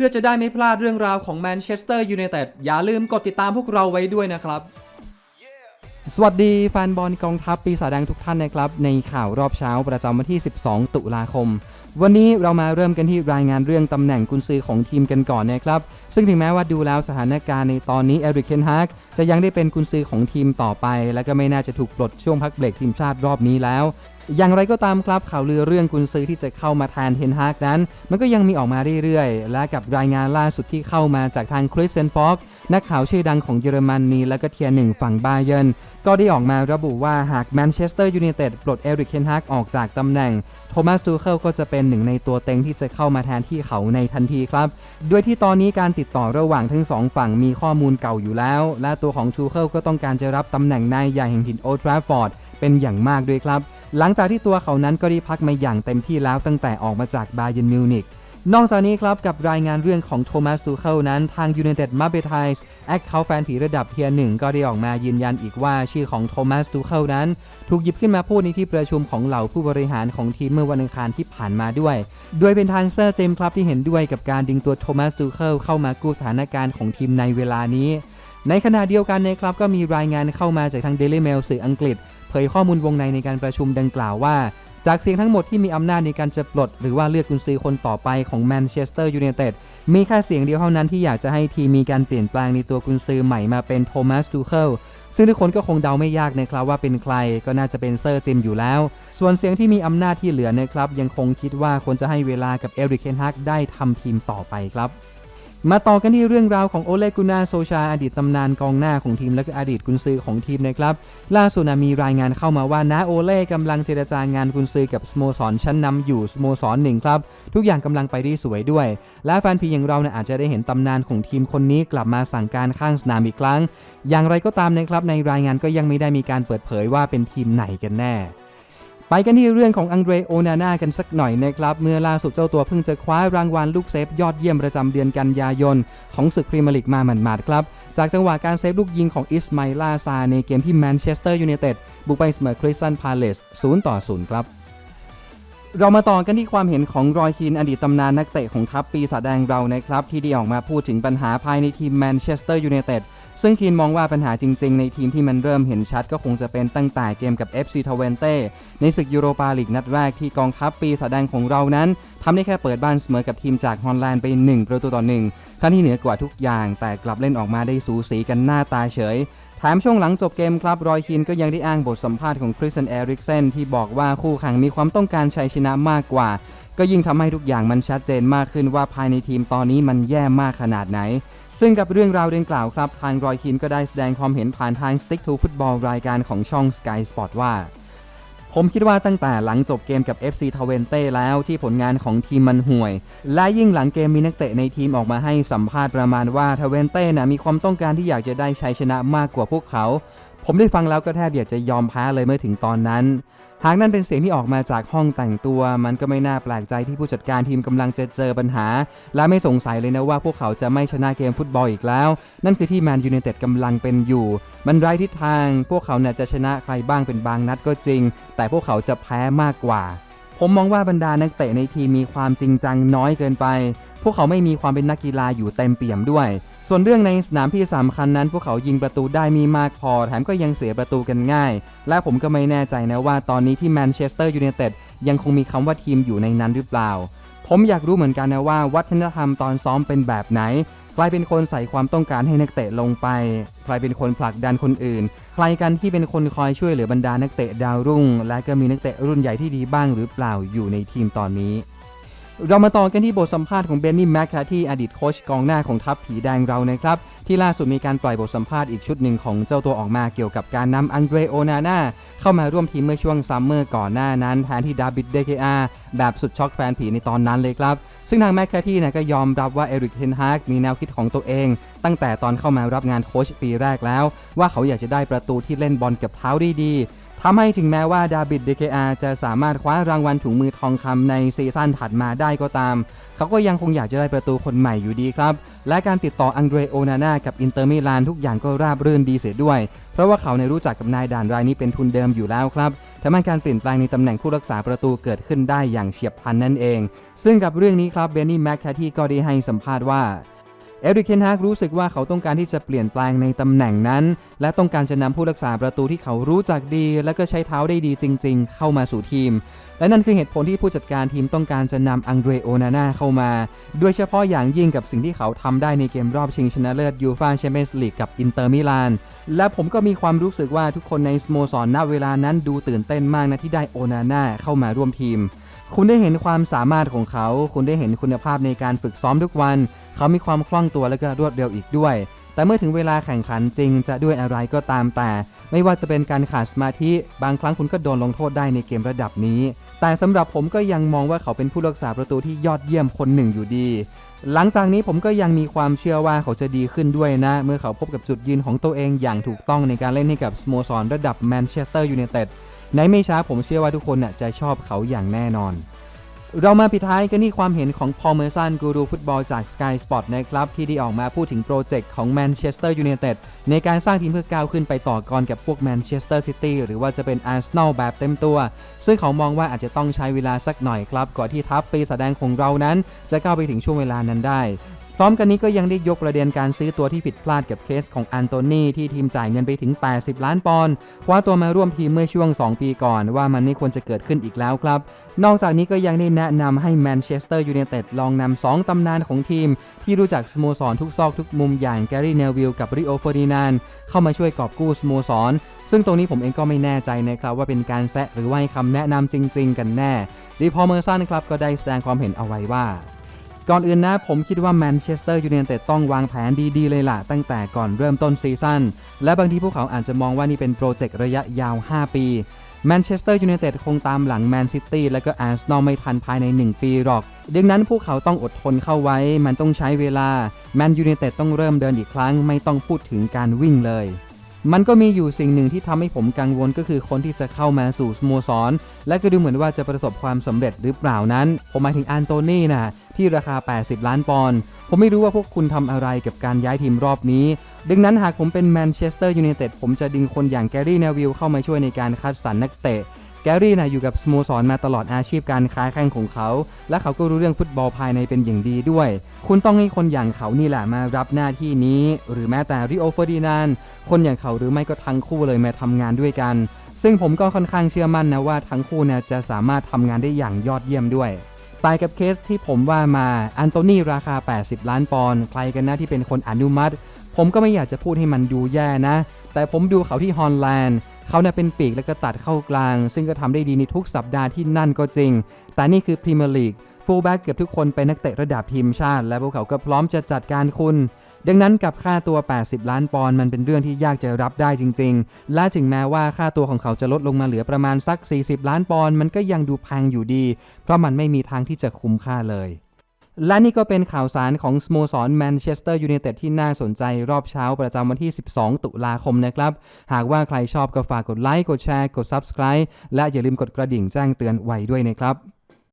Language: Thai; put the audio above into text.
พื่อจะได้ไม่พลาดเรื่องราวของแมนเชสเตอร์ยูไนเต็ดอย่าลืมกดติดตามพวกเราไว้ด้วยนะครับ สวัสดีแฟนบอลกองทัพปีศาจแดงทุกท่านนะครับ ในข่าวรอบเช้าประจำวันที่ 12 ตุลาคม วันนี้เรามาเริ่มกันที่รายงานเรื่องตำแหน่งกุนซือของทีมกันก่อนนะครับ ซึ่งถึงแม้ว่าดูแล้วสถานการณ์ในตอนนี้เอริกเคนฮากจะยังได้เป็นกุนซือของทีมต่อไป และก็ไม่น่าจะถูกปลดช่วงพักเบรกทีมชาติรอบนี้แล้ว อย่างไรก็ตามครับข่าวลือเรื่องกุนซือที่จะเข้ามาแทนเทนฮากนั้น มันก็ยังมีออกมาเรื่อยๆ และกับรายงานล่าสุดที่เข้ามาจากทางคริสเซนฟอกนักข่าวชื่อดังของเยอรมนนีและก็เทียร์หนึ่งฝั่งบาเยิร์นก็ได้ออกมาระบุว่าหากแมนเชสเตอร์ยูไนเต็ดปลดเอริกเคนฮากออกจากตำแหน่งโทมัสตูเคิลก็จะเป็นหนึ่งในตัวเต็งที่จะเข้ามาแทนที่เขาในทันทีครับ ด้วยที่ตอนนี้การติดต่อระหว่างทั้งสองฝั่งมีข้อมูลเก่าอยู่แล้ว และตัวของทูเคิลก็ต้องการจะรับตำแหน่งนายใหญ่แห่งถิ่นโอทราฟอร์ดเป็นอย่างมากด้วยครับ หลังจากที่ตัวเขานั้นก็ได้พักมาอย่างเต็มที่แล้วตั้งแต่ออกมาจากบาเย r นมิวนิกนอกจากนี้ครับกับรายงานเรื่องของโทมัสตูเคิลนั้นทาง United m a r b e t i z e แอคเคาท์แฟนผีระดับเทียร์หนึ่งก็ได้ออกมายืนยันอีกว่าชื่อของโทมัสตูเคิลนั้น ถูกหยิบขึ้นมาพูดในที่ประชุมของเหล่าผู้บริหารของทีมเมื่อวันอังคารที่ผ่านมาด้วย โดยเป็นทางเซอร์เจมส์ครับที่เห็นด้วยกับการดึงตัวโทมัสตูเคิลเข้ามากู้สถานการณ์ของทีมในเวลานี้ ในขณะเดียวกันนะครับก็มีรายงานเข้ามาจากทาง Daily Mail สื่ออังกฤษ เผยข้อมูลวงในในการประชุมดังกล่าวว่า จากเสียงทั้งหมดที่มีอำนาจในการจะปลด หรือว่าเลือกกุนซือคนต่อไปของแมนเชสเตอร์ยูไนเต็ดมีแค่เสียงเดียวเท่านั้นที่อยากจะให้ทีมมีการเปลี่ยนแปลงในตัวกุนซือใหม่มาเป็นโทมัสทูเคิลซึ่งทุกคนก็คงเดาไม่ยากนะครับว่าเป็นใครก็น่าจะเป็นเซอร์จิมอยู่แล้ว ส่วนเสียงที่มีอำนาจที่เหลือนะครับยังคงคิดว่าควรจะให้เวลากับเอริกเคนฮักได้ทำทีมต่อไปครับ มาต่อกันที่เรื่องราวของโอเลกุนาโซชาอดีตตำนานกองหน้าของทีมและก็อดีตกุนซือของทีมนะครับ ล่าสุดนะมีรายงานเข้ามาว่านาโอเล่กำลังเจรจางานกุนซือกับสโมสรชั้นนำอยู่สโมสรหนึ่งครับ ทุกอย่างกำลังไปได้สวยด้วย และแฟนพีอย่างเราเนี่ยอาจจะได้เห็นตำนานของทีมคนนี้กลับมาสั่งการข้างสนามอีกครั้ง อย่างไรก็ตามนะครับในรายงานก็ยังไม่ได้มีการเปิดเผยว่าเป็นทีมไหนกันแน่ ไปกันที่เรื่องของอังเดรโอนาน่ากันสักหน่อยนะครับ เมื่อล่าสุดเจ้าตัวเพิ่งจะคว้ารางวัลลูกเซฟยอดเยี่ยมประจำเดือนกันยายน ของศึกพรีเมียร์ลีกมาหมาดๆครับ จากจังหวะการเซฟลูกยิงของอิสมาลาซาในเกมที่แมนเชสเตอร์ยูไนเต็ดบุกไปเสมอคริสตันพาเลส0ต่อ0ครับเรามาต่อกันที่ความเห็นของรอยคีนอดีตตำนานนักเตะของทัพปีศาจแดงเรานะครับ ที่ได้ออกมาพูดถึงปัญหาภายในทีมแมนเชสเตอร์ยูไนเต็ด ซึ่งคีนมองว่าปัญหาจริงๆ ในทีมที่มันเริ่มเห็นชัดก็คงจะเป็นตั้งแต่เกมกับ FC t w e n t e ในศึกยูโรปาลีกนัดแรกที่กองทัพปีศาจแดงของเรานั้นทำได้แค่เปิดบ้านเสมอกับทีมจากฮอลแลนด์ไป 1 ประตูต่อ1ขั้นที่เหนือกว่าทุกอย่าง แต่กลับเล่นออกมาได้สูสีกันหน้าตาเฉย แถมช่วงหลังจบเกมครับรอยคินก็ยังได้อ้างบทสัมภาษณ์ของคริสเซนเอริกเซนที่บอกว่าคู่แข่งมีความต้องการชัยชนะมากกว่า ก็ยิ่งทำให้ทุกอย่างมันชัดเจนมากขึ้นว่าภายในทีมตอนนี้มันแย่มากขนาดไหน ซึ่งกับเรื่องราวดังกล่าวครับ ทางรอยคินก็ได้แสดงความเห็นผ่านทาง Stick to Football รายการของช่อง Sky Sport ว่า ผมคิดว่าตั้งแต่หลังจบเกมกับ FC t w e n t e แล้วที่ผลงานของทีมมันห่วย และยิ่งหลังเกมมีนักเตะในทีมออกมาให้สัมภาษณ์ประมาณว่าทเวนเต้นะมีความต้องการที่อยากจะได้ชัยชนะมากกว่าพวกเขา ผมได้ฟังแล้วก็แทบอยากจะยอมแพ้เลยเมื่อถึงตอนนั้น หากนั่นเป็นเสียงที่ออกมาจากห้องแต่งตัว มันก็ไม่น่าแปลกใจที่ผู้จัดการทีมกำลังจะเจอปัญหา และไม่สงสัยเลยนะว่าพวกเขาจะไม่ชนะเกมฟุตบอลอีกแล้ว นั่นคือที่แมนยูไนเต็ดกำลังเป็นอยู่ มันไร้ทิศทาง พวกเขาเนี่ยจะชนะใครบ้างเป็นบางนัดก็จริง แต่พวกเขาจะแพ้มากกว่า ผมมองว่าบรรดานักเตะในทีมมีความจริงจังน้อยเกินไป พวกเขาไม่มีความเป็นนักกีฬาอยู่เต็มเปี่ยมด้วย ส่วนเรื่องในสนามที่สำคัญนั้น พวกเขายิงประตูได้มีมากพอ แถมก็ยังเสียประตูกันง่าย และผมก็ไม่แน่ใจนะว่าตอนนี้ที่แมนเชสเตอร์ยูไนเต็ดยังคงมีคำว่าทีมอยู่ในนั้นหรือเปล่า ผมอยากรู้เหมือนกันนะว่าวัฒนธรรมตอนซ้อมเป็นแบบไหน ใครเป็นคนใส่ความต้องการให้นักเตะลงไป ใครเป็นคนผลักดันคนอื่น ใครกันที่เป็นคนคอยช่วยเหลือบรรดานักเตะดาวรุ่ง และก็มีนักเตะรุ่นใหญ่ที่ดีบ้างหรือเปล่าอยู่ในทีมตอนนี้ เรามาต่อกันที่บทสัมภาษณ์ของเบนนี่แมคคาที่อดีตโค้ชกองหน้าของทัพผีแดงเรานะครับ ที่ล่าสุดมีการปล่อยบทสัมภาษณ์อีกชุดหนึ่งของเจ้าตัวออกมาเกี่ยวกับการนำอังเดรโอนาน่าเข้ามาร่วมทีมเมื่อช่วงซัมเมอร์ก่อนหน้านั้นแทนที่ดาบิดเดเคอาแบบสุดช็อกแฟนผีในตอนนั้นเลยครับ ซึ่งทางแมคคาที่นะก็ยอมรับว่าเอริกเทนฮากมีแนวคิดของตัวเอง ตั้งแต่ตอนเข้ามารับงานโค้ชปีแรกแล้ว ว่าเขาอยากจะได้ประตูที่เล่นบอลกับเท้าด้ดี ทำให้ถึงแม้ว่าดาบิดเดเคอาจะสามารถคว้ารางวัลถุงมือทองคำในซีซั่นถัดมาได้ก็ตาม เขาก็ยังคงอยากจะได้ประตูคนใหม่อยู่ดีครับ และการติดต่ออังเดรโอนาน่ากับอินเตอร์มิลานทุกอย่างก็ราบรื่นดีเสียด้วย เพราะว่าเขาในรู้จักกับนายด่านรายนี้เป็นทุนเดิมอยู่แล้วครับทำให้การเปลี่ยนแปลงในตำแหน่งผู้รักษาประตูเกิดขึ้นได้อย่างเฉียบพลันนั่นเอง ซึ่งกับเรื่องนี้ครับเบนนี่แมคแคที่ก็ได้ให้สัมภาษณ์ว่า เอริกเคนฮากรู้สึกว่าเขาต้องการที่จะเปลี่ยนแปลงในตำแหน่งนั้น และต้องการจะนำผู้รักษาประตูที่เขารู้จักดี และก็ใช้เท้าได้ดีจริง ๆ เข้ามาสู่ทีม และนั่นคือเหตุผลที่ผู้จัดการทีมต้องการจะนำอังเดรโอนาน่าเข้ามา โดยเฉพาะอย่างยิ่งกับสิ่งที่เขาทำได้ในเกมรอบชิงชนะเลิศยูฟาแชมเปี้ยนส์ลีกกับอินเตอร์มิลาน และผมก็มีความรู้สึกว่าทุกคนในสโมสรณเวลานั้นดูตื่นเต้นมากนะที่ได้โอนาน่าเข้ามาร่วมทีมคุณได้เห็นความสามารถของเขา คุณได้เห็นคุณภาพในการฝึกซ้อมทุกวัน เขามีความคล่องตัวและก็รวดเร็วอีกด้วย แต่เมื่อถึงเวลาแข่งขันจริงจะด้วยอะไรก็ตามแต่ ไม่ว่าจะเป็นการขาดสมาธิ บางครั้งคุณก็โดนลงโทษได้ในเกมระดับนี้ แต่สำหรับผมก็ยังมองว่าเขาเป็นผู้รักษาประตูที่ยอดเยี่ยมคนหนึ่งอยู่ดี หลังจากนี้ผมก็ยังมีความเชื่อว่าเขาจะดีขึ้นด้วยนะ เมื่อเขาพบกับจุดยืนของตัวเองอย่างถูกต้องในการเล่นให้กับสโมสรระดับแมนเชสเตอร์ยูไนเต็ดในไม่ช้าผมเชื่อว่าทุกคนน่ะจะชอบเขาอย่างแน่นอน เรามาปิดท้ายกันที่ความเห็นของพอลเมอร์สันกูรูฟุตบอลจาก Sky Sport นะครับ ที่ได้ออกมาพูดถึงโปรเจกต์ของแมนเชสเตอร์ยูไนเต็ดในการสร้างทีมเพื่อก้าวขึ้นไปต่อกรกับพวกแมนเชสเตอร์ซิตี้หรือว่าจะเป็นอาร์เซนอลแบบเต็มตัว ซึ่งเขามองว่าอาจจะต้องใช้เวลาสักหน่อยครับ ก่อนที่ทัพปีแสดงของเรานั้น จะก้าวไปถึงช่วงเวลานั้นได้ พร้อมกันนี้ก็ยังได้ยกประเด็นการซื้อตัวที่ผิดพลาดกับเคสของอันโตนีที่ทีมจ่ายเงินไปถึง 80 ล้านปอนด์คว้าตัวมาร่วมทีมเมื่อช่วง 2 ปีก่อน ว่ามันไม่ควรจะเกิดขึ้นอีกแล้วครับ นอกจากนี้ก็ยังได้แนะนำให้แมนเชสเตอร์ยูไนเต็ดลองนำ2ตำนานของทีม ที่รู้จักสโมสรทุกซอกทุกมุมอย่างแกรี่เนลวิลกับริโอเฟอร์ดินานเข้ามาช่วยกอบกู้สโมสรซึ่งตรงนี้ผมเองก็ไม่แน่ใจนะครับว่าเป็นการแซะหรือว่าให้คำแนะนำจริง ๆ กันแน่ดีพอเมอร์สันครับก็ได้แสดงความเห็นเอาไว้ว่า ก่อนอื่นนะผมคิดว่าแมนเชสเตอร์ยูไนเต็ดต้องวางแผนดีๆเลยล่ะ ตั้งแต่ก่อนเริ่มต้นซีซั่นและบางทีพวกเขาอาจจะมองว่านี่เป็นโปรเจกต์ระยะยาว 5 ปีแมนเชสเตอร์ยูไนเต็ดคงตามหลังแมนซิตี้และก็อาร์เซนอลไม่ทันภายใน 1 ปีหรอก ดังนั้นพวกเขาต้องอดทนเข้าไว้ มันต้องใช้เวลาแมนยูไนเต็ดต้องเริ่มเดินอีกครั้ง ไม่ต้องพูดถึงการวิ่งเลย มันก็มีอยู่สิ่งหนึ่งที่ทำให้ผมกังวลก็คือคนที่จะเข้ามาสู่สโมสร และก็ดูเหมือนว่าจะประสบความสำเร็จหรือเปล่านั้น ผมหมายถึงอันโตนี่นะที่ราคา 80 ล้านปอนด์ผมไม่รู้ว่าพวกคุณทำอะไรกับการย้ายทีมรอบนี้ ดังนั้นหากผมเป็นแมนเชสเตอร์ยูไนเต็ดผมจะดึงคนอย่างแกรี่เนวิลเข้ามาช่วยในการคัดสรรนักเตะ รี่นะอยู่กับสโมสรมาตลอดอาชีพการค้าแข่งของเขา และเขาก็รู้เรื่องฟุตบอลภายในเป็นอย่างดีด้วย คุณต้องให้คนอย่างเขานี่แหละมารับหน้าที่นี้ หรือแม้แต่ริโอเฟอร์ดินานคนอย่างเขาหรือไม่ก็ทั้งคู่เลยมาทำงานด้วยกัน ซึ่งผมก็ค่อนข้างเชื่อมั่นนะว่าทั้งคู่นี่ยจะสามารถทำงานได้อย่างยอดเยี่ยมด้วยตายกับเคสที่ผมว่ามาอันโตนีราคา 80 ล้านปอนด์ใครกันนะที่เป็นคนอนุมัติ ผมก็ไม่อยากจะพูดให้มันดูแย่นะ แต่ผมดูเขาที่ฮอลแลนด์ เขาเนี่ยเป็นปีกแล้วก็ตัดเข้ากลาง ซึ่งก็ทำได้ดีในทุกสัปดาห์ที่นั่นก็จริง แต่นี่คือพรีเมียร์ลีกฟูลแบ็กเกือบทุกคนเป็นนักเตะระดับทีมชาติ และพวกเขาก็พร้อมจะจัดการคุณดังนั้นกับค่าตัว 80 ล้านปอนด์มันเป็นเรื่องที่ยากจะรับได้จริง ๆ และถึงแม้ว่าค่าตัวของเขาจะลดลงมาเหลือประมาณสัก 40 ล้านปอนด์มันก็ยังดูแพงอยู่ดี เพราะมันไม่มีทางที่จะคุ้มค่าเลย และนี่ก็เป็นข่าวสารของสโมสรแมนเชสเตอร์ยูไนเต็ดที่น่าสนใจรอบเช้าประจำวันที่ 12 ตุลาคมนะครับ หากว่าใครชอบก็ฝากกดไลค์ กดแชร์ กด Subscribe และอย่าลืมกดกระดิ่งแจ้งเตือนไว้ด้วยนะครับ